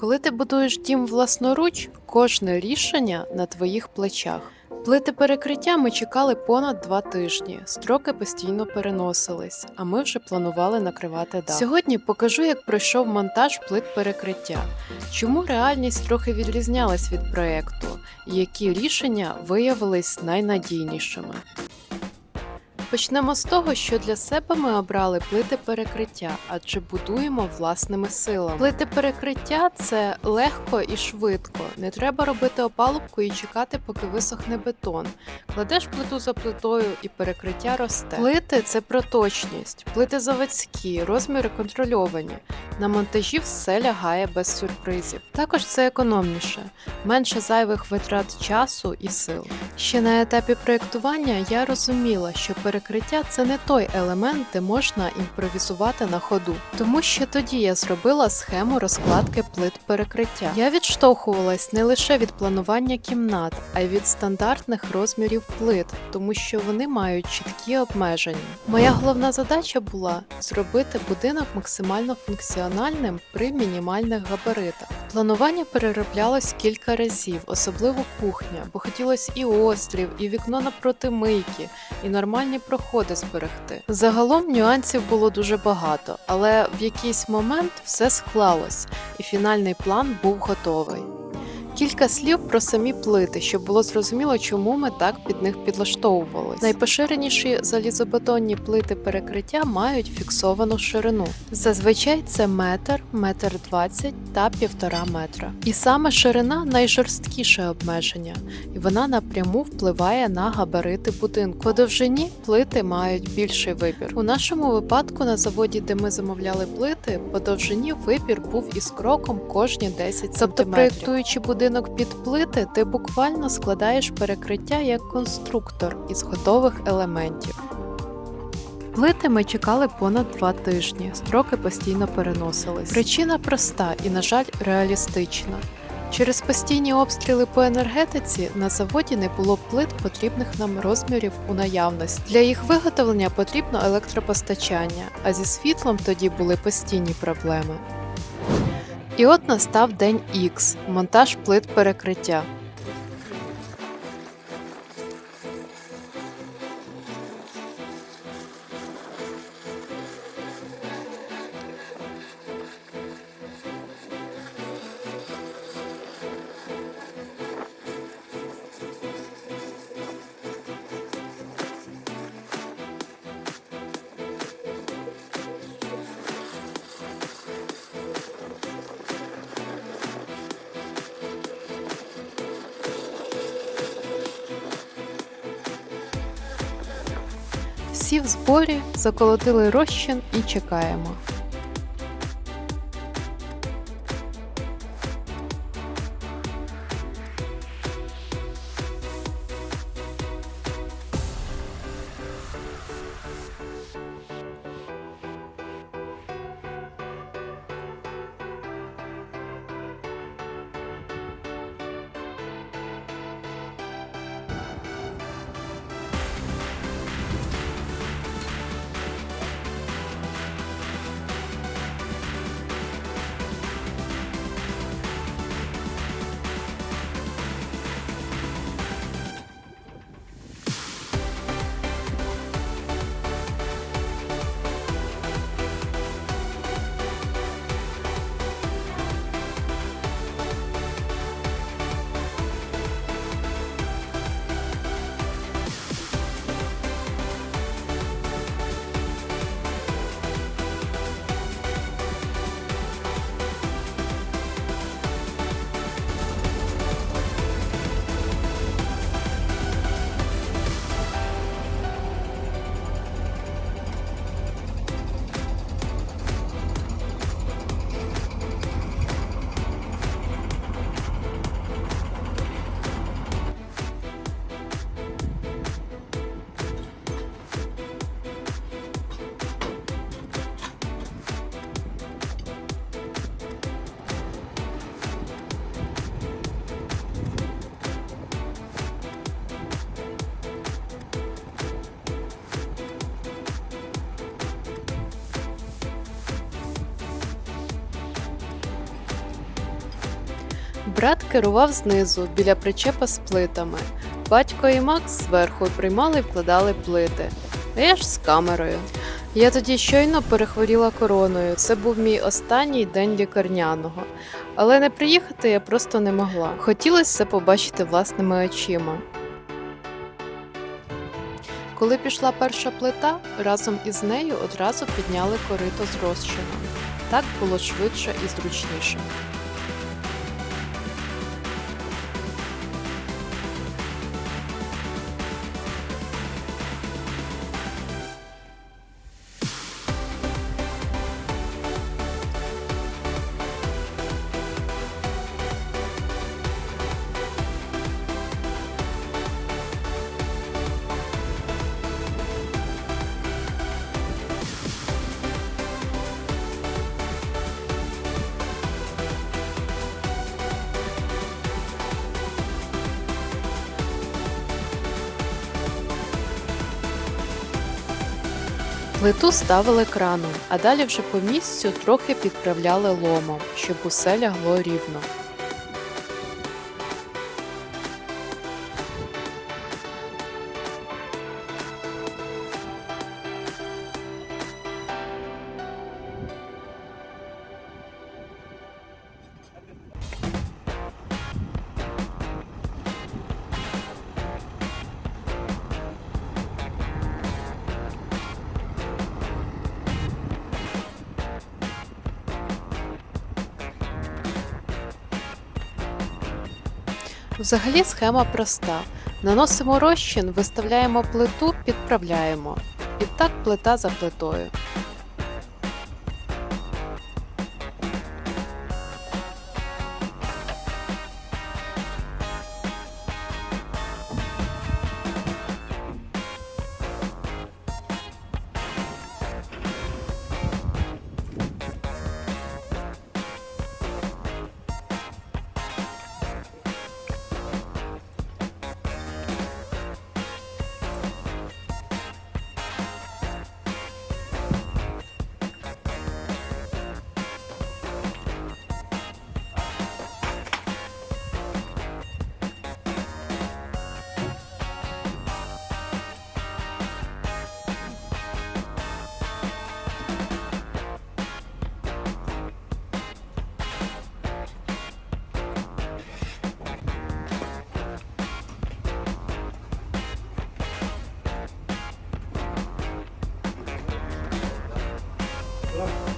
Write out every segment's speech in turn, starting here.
Коли ти будуєш дім власноруч, кожне рішення на твоїх плечах. Плити перекриття ми чекали понад два тижні. Строки постійно переносились, а ми вже планували накривати дах. Сьогодні покажу, як пройшов монтаж плит перекриття, чому реальність трохи відрізнялась від проекту, і які рішення виявились найнадійнішими. Почнемо з того, що для себе ми обрали плити перекриття, адже будуємо власними силами. Плити перекриття це легко і швидко. Не треба робити опалубку і чекати, поки висохне бетон. Кладеш плиту за плитою і перекриття росте. Плити це про точність, плити заводські, розміри контрольовані. На монтажі все лягає без сюрпризів. Також це економніше, менше зайвих витрат часу і сил. Ще на етапі проєктування я розуміла, що перекриття це не той елемент, де можна імпровізувати на ходу. Тому що тоді я зробила схему розкладки плит перекриття. Я відштовхувалась не лише від планування кімнат, а й від стандартних розмірів плит, тому що вони мають чіткі обмеження. Моя головна задача була зробити будинок максимально функціональним при мінімальних габаритах. Планування перероблялось кілька разів, особливо кухня, бо хотілося і острів, і вікно напроти мийки, і нормальні проходи зберегти. Загалом нюансів було дуже багато, але в якийсь момент все склалось, і фінальний план був готовий. Кілька слів про самі плити, щоб було зрозуміло, чому ми так під них підлаштовувались. Найпоширеніші залізобетонні плити перекриття мають фіксовану ширину. Зазвичай це метр, метр двадцять та півтора метра. І саме ширина найжорсткіше обмеження, і вона напряму впливає на габарити будинку. По довжині плити мають більший вибір. У нашому випадку на заводі, де ми замовляли плити, по довжині вибір був із кроком кожні 10 см. Тобто, проєктуючи будинок під плити, ти буквально складаєш перекриття як конструктор із готових елементів. Плити ми чекали понад два тижні, строки постійно переносились. Причина проста і, на жаль, реалістична. Через постійні обстріли по енергетиці на заводі не було плит потрібних нам розмірів у наявності. Для їх виготовлення потрібно електропостачання, а зі світлом тоді були постійні проблеми. І от настав день ікс – монтаж плит перекриття. Всі в зборі, заколотили розчин і чекаємо. Керував знизу, біля причепа з плитами. Батько і Макс зверху приймали і вкладали плити. А я ж з камерою. Я тоді щойно перехворіла короною. Це був мій останній день лікарняного. Але не приїхати я просто не могла. Хотілося це побачити власними очима. Коли пішла перша плита, разом із нею одразу підняли корито з розчином. Так було швидше і зручніше. Плиту ставили краном, а далі вже по місцю трохи підправляли ломом, щоб усе лягло рівно. Взагалі схема проста. Наносимо розчин, виставляємо плиту, підправляємо. І так плита за плитою. 走了。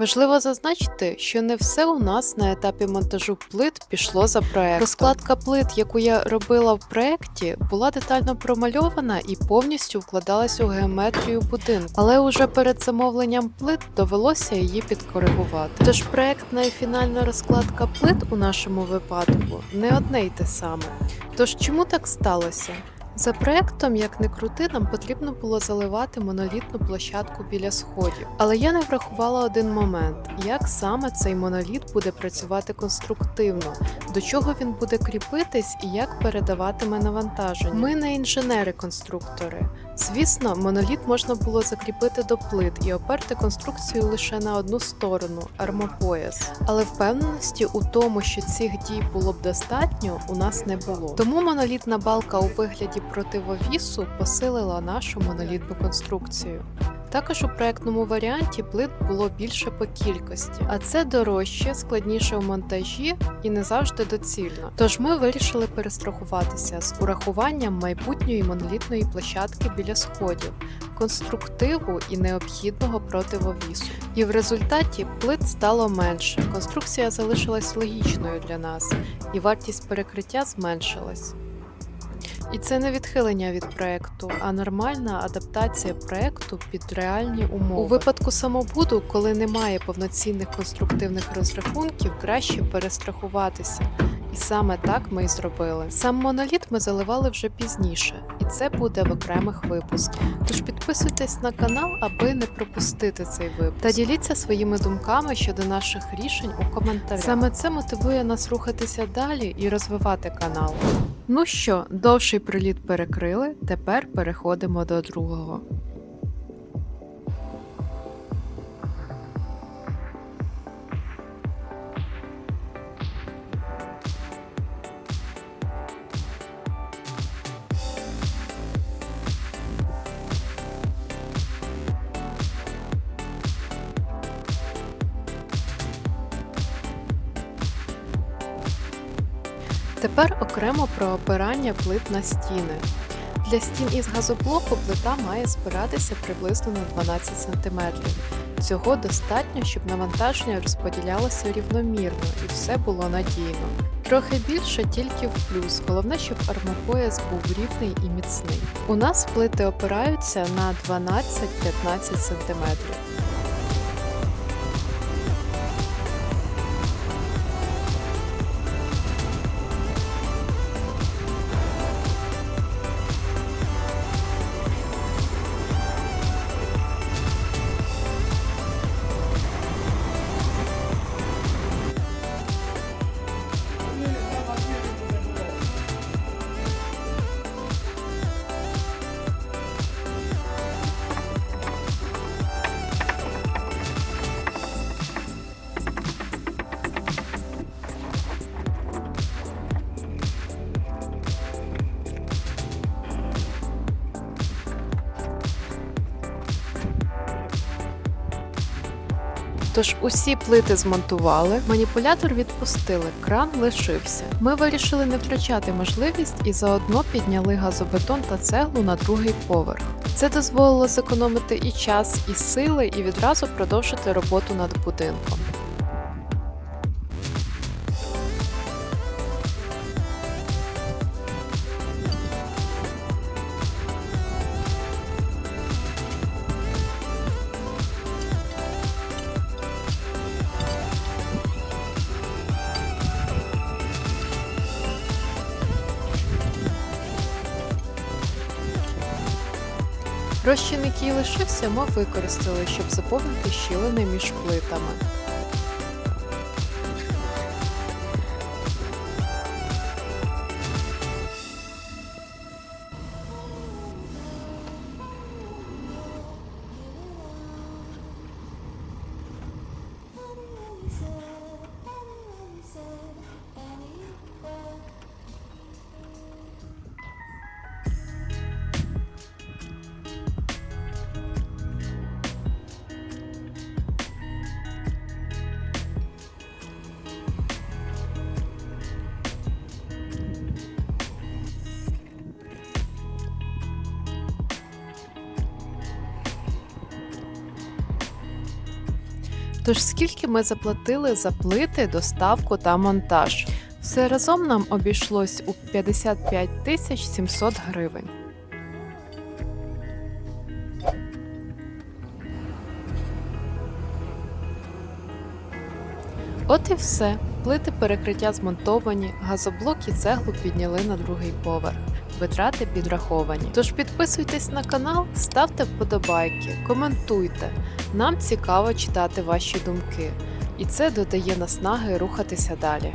Важливо зазначити, що не все у нас на етапі монтажу плит пішло за проект. Розкладка плит, яку я робила в проєкті, була детально промальована і повністю вкладалась у геометрію будинку. Але уже перед замовленням плит довелося її підкоригувати. Тож проектна і фінальна розкладка плит у нашому випадку не одне й те саме. Тож чому так сталося? За проектом, як не крути, нам потрібно було заливати монолітну площадку біля сходів. Але я не врахувала один момент: як саме цей моноліт буде працювати конструктивно, до чого він буде кріпитись і як передаватиме навантаження. Ми не інженери-конструктори. Звісно, моноліт можна було закріпити до плит і оперти конструкцію лише на одну сторону армопояс. Але впевненості у тому, що цих дій було б достатньо, у нас не було. Тому монолітна балка у вигляді противовісу посилила нашу монолітну конструкцію. Також у проектному варіанті плит було більше по кількості, а це дорожче, складніше у монтажі і не завжди доцільно. Тож ми вирішили перестрахуватися з урахуванням майбутньої монолітної площадки біля сходів, конструктиву і необхідного противовісу. І в результаті плит стало менше, конструкція залишилась логічною для нас, і вартість перекриття зменшилась. І це не відхилення від проекту, а нормальна адаптація проекту під реальні умови. У випадку самобуду, коли немає повноцінних конструктивних розрахунків, краще перестрахуватися. І саме так ми й зробили. Сам моноліт ми заливали вже пізніше, і це буде в окремих випусках. Тож підписуйтесь на канал, аби не пропустити цей випуск. Та діліться своїми думками щодо наших рішень у коментарях. Саме це мотивує нас рухатися далі і розвивати канал. Ну що, довший приліт перекрили, тепер переходимо до другого. Тепер окремо про опирання плит на стіни. Для стін із газоблоку плита має спиратися приблизно на 12 см. Цього достатньо, щоб навантаження розподілялося рівномірно і все було надійно. Трохи більше тільки в плюс, головне, щоб армопояс був рівний і міцний. У нас плити опираються на 12-15 см. Тож усі плити змонтували, маніпулятор відпустили, кран лишився. Ми вирішили не втрачати можливість і заодно підняли газобетон та цеглу на другий поверх. Це дозволило зекономити і час, і сили, і відразу продовжити роботу над будинком. Розчин, який лишився, ми використали, щоб заповнити щілини між плитами. Тож скільки ми заплатили за плити, доставку та монтаж? Все разом нам обійшлось у 55 тисяч 700 гривень. От і все. Плити перекриття змонтовані, газоблок і цеглу підняли на другий поверх. Витрати підраховані. Тож підписуйтесь на канал, ставте вподобайки, коментуйте. Нам цікаво читати ваші думки, і це додає наснаги рухатися далі.